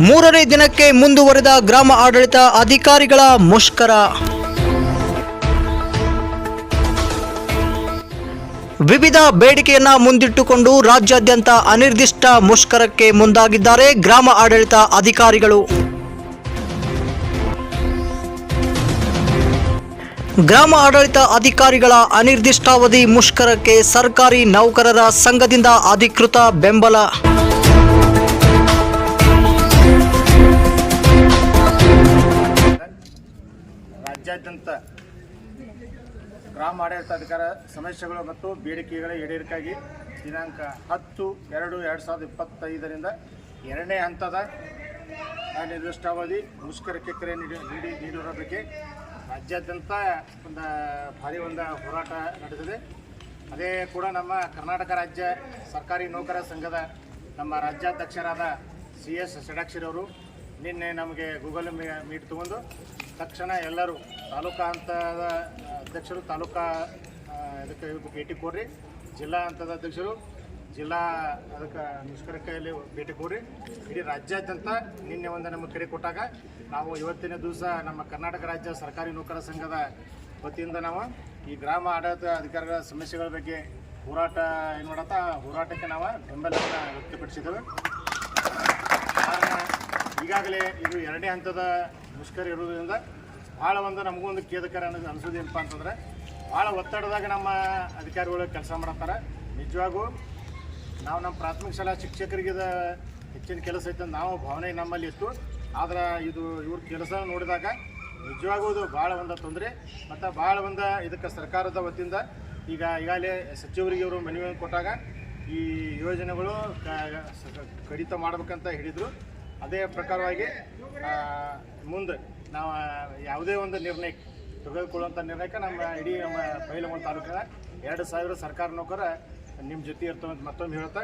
ಮೂರನೇ ದಿನಕ್ಕೆ ಮುಂದುವರೆದ ಗ್ರಾಮ ಆಡಳಿತ ಅಧಿಕಾರಿಗಳ ಮುಷ್ಕರ. ವಿವಿಧ ಬೇಡಿಕೆಯನ್ನ ಮುಂದಿಟ್ಟುಕೊಂಡು ರಾಜ್ಯಾದ್ಯಂತ ಅನಿರ್ದಿಷ್ಟ ಮುಷ್ಕರಕ್ಕೆ ಮುಂದಾಗಿದ್ದಾರೆ ಗ್ರಾಮ ಆಡಳಿತ ಅಧಿಕಾರಿಗಳು. ಗ್ರಾಮ ಆಡಳಿತ ಅಧಿಕಾರಿಗಳ ಅನಿರ್ದಿಷ್ಟಾವಧಿ ಮುಷ್ಕರಕ್ಕೆ ಸರ್ಕಾರಿ ನೌಕರರ ಸಂಘದಿಂದ ಅಧಿಕೃತ ಬೆಂಬಲ. ರಾಜ್ಯಾದ್ಯಂತ ಗ್ರಾಮ ಆಡಳಿತಾಧಿಕಾರ ಸಮಸ್ಯೆಗಳು ಮತ್ತು ಬೇಡಿಕೆಗಳ ಈಡೇರಿಕೆಗಾಗಿ ದಿನಾಂಕ ಹತ್ತು ಎರಡು ಎರಡು ಸಾವಿರದ ಇಪ್ಪತ್ತೈದರಿಂದ ಎರಡನೇ ಹಂತದ ಅನಿರ್ದಿಷ್ಟಾವಧಿ ಮುಷ್ಕರಕ್ಕೆ ಕರೆ ನೀಡಿ ನೀಡಿ ನೀಡಿರುವ ಬಗ್ಗೆ ರಾಜ್ಯಾದ್ಯಂತ ಒಂದು ಭಾರಿ ಒಂದು ಹೋರಾಟ ನಡೆದಿದೆ. ಅದೇ ಕೂಡ ನಮ್ಮ ಕರ್ನಾಟಕ ರಾಜ್ಯ ಸರ್ಕಾರಿ ನೌಕರ ಸಂಘದ ನಮ್ಮ ರಾಜ್ಯಾಧ್ಯಕ್ಷರಾದ ಸಿ ಎಸ್ ಷಡಾಕ್ಷರವರು ನಿನ್ನೆ ನಮಗೆ ಗೂಗಲ್ ಮೀಟ್ ತಗೊಂಡು ತಕ್ಷಣ ಎಲ್ಲರೂ ತಾಲೂಕಾ ಹಂತದ ಅಧ್ಯಕ್ಷರು ತಾಲೂಕಾ ಇದಕ್ಕೆ ಭೇಟಿ ಕೊಡ್ರಿ. ಜಿಲ್ಲಾ ಹಂತದ ಅಧ್ಯಕ್ಷರು ಜಿಲ್ಲಾ, ಅದಕ್ಕೆ ಮುಷ್ಕರಕ್ಕೆಯಲ್ಲಿ ಭೇಟಿ ಕೊಡ್ರಿ. ಇಡೀ ರಾಜ್ಯಾದ್ಯಂತ ನಿನ್ನೆ ಒಂದು ನಮಗೆ ಕರೆ ಕೊಟ್ಟಾಗ ನಾವು ಇವತ್ತಿನ ದಿವಸ ನಮ್ಮ ಕರ್ನಾಟಕ ರಾಜ್ಯ ಸರ್ಕಾರಿ ನೌಕರ ಸಂಘದ ವತಿಯಿಂದ ನಾವು ಈ ಗ್ರಾಮ ಆಡಳಿತ ಅಧಿಕಾರಿಗಳ ಸಮಸ್ಯೆಗಳ ಬಗ್ಗೆ ಹೋರಾಟ ಏನು ಮಾಡತ್ತ ಹೋರಾಟಕ್ಕೆ ನಾವು ಬೆಂಬಲವನ್ನು ವ್ಯಕ್ತಪಡಿಸಿದ್ದೇವೆ. ಈಗಾಗಲೇ ಇದು ಎರಡನೇ ಹಂತದ ಮುಷ್ಕರ ಇರೋದ್ರಿಂದ ಭಾಳ ಒಂದು ನಮಗೂ ಒಂದು ಖೇದಕರ ಅನ್ನೋದು ಅನಿಸೋದು ಏನಪ್ಪ ಅಂತಂದ್ರೆ ಭಾಳ ಒತ್ತಡದಾಗ ನಮ್ಮ ಅಧಿಕಾರಿಗಳು ಕೆಲಸ ಮಾಡತ್ತಾರ ನಿಜವಾಗೂ ನಾವು ನಮ್ಮ ಪ್ರಾಥಮಿಕ ಶಾಲಾ ಶಿಕ್ಷಕರಿಗೆ ಹೆಚ್ಚಿನ ಕೆಲಸ ಐತೆ ನಾವು ಭಾವನೆ ನಮ್ಮಲ್ಲಿ ಇತ್ತು. ಆದ್ರೆ ಇದು ಇವ್ರ ಕೆಲಸ ನೋಡಿದಾಗ ನಿಜವಾಗೂ ಇದು ಭಾಳ ಒಂದು ತೊಂದರೆ. ಮತ್ತು ಭಾಳ ಒಂದು ಇದಕ್ಕೆ ಸರ್ಕಾರದ ವತಿಯಿಂದ ಈಗ ಈಗಾಗಲೇ ಸಚಿವರಿಗೆ ಇವರು ಮನವಿಯನ್ನು ಕೊಟ್ಟಾಗ ಈ ಯೋಜನೆಗಳು ಕಡಿತ ಮಾಡಬೇಕಂತ ಹೇಳಿದರು. ಅದೇ ಪ್ರಕಾರವಾಗಿ ಮುಂದೆ ನಾವು ಯಾವುದೇ ಒಂದು ನಿರ್ಣಯ ತೆಗೆದುಕೊಳ್ಳುವಂಥ ನಿರ್ಣಯಕ್ಕೆ ನಮ್ಮ ಇಡೀ ನಮ್ಮ ಬೈಲಮೂಲ ತಾಲೂಕಿನ ಎರಡು ಸಾವಿರ ಸರ್ಕಾರ ನೌಕರ ನಿಮ್ಮ ಜೊತೆ ಇರ್ತವೆ ಅಂತ ಮತ್ತೊಮ್ಮೆ ಹೇಳ್ತಾ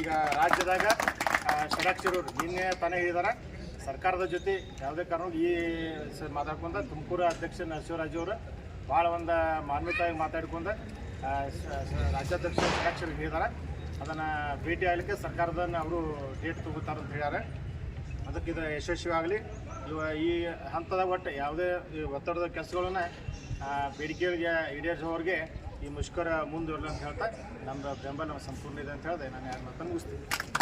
ಈಗ ರಾಜ್ಯದಾಗ ಷಡಾಕ್ಷರರು ನಿನ್ನೆ ತಾನೇ ಹೇಳಿದಾರೆ, ಸರ್ಕಾರದ ಜೊತೆ ಯಾವುದೇ ಕಾರಣ ಈ ಮಾತಾಡ್ಕೊಂಡ ತುಮಕೂರು ಅಧ್ಯಕ್ಷ ನರಸಿಂಹರಾಜ್ ಅವರು ಭಾಳ ಒಂದು ಮಾನ್ವಿತವಾಗಿ ಮಾತಾಡ್ಕೊಂಡ ರಾಜ್ಯಾಧ್ಯಕ್ಷ ಷಡಾಕ್ಷರು ಹೇಳಿದಾರೆ. ಅದನ್ನು ಭೇಟಿ ಆಗಲಿಕ್ಕೆ ಸರ್ಕಾರದನ್ನು ಅವರು ಡೇಟ್ ತಗೋತಾರೆ ಅಂತ ಹೇಳ್ಯಾರೆ. ಅದಕ್ಕೆ ಇದು ಯಶಸ್ವಿ ಆಗಲಿ ಇವ ಈ ಹಂತದ ಒಟ್ಟು ಯಾವುದೇ ಈ ಒತ್ತಡದ ಕೆಲಸಗಳನ್ನ ಬೇಡಿಕೆಗಳಿಗೆ ಈಡೇರಿಸುವವರೆಗೆ ಈ ಮುಷ್ಕರ ಮುಂದುವರಲಿ ಅಂತ ಹೇಳ್ತಾ ನಮ್ಮ ಬೆಂಬಲ ಸಂಪೂರ್ಣ ಇದೆ ಅಂತ ಹೇಳಿದೆ. ನಾನು ಯಾರು ಮಾತನ್ನು ಮುಗಿಸ್ತೀನಿ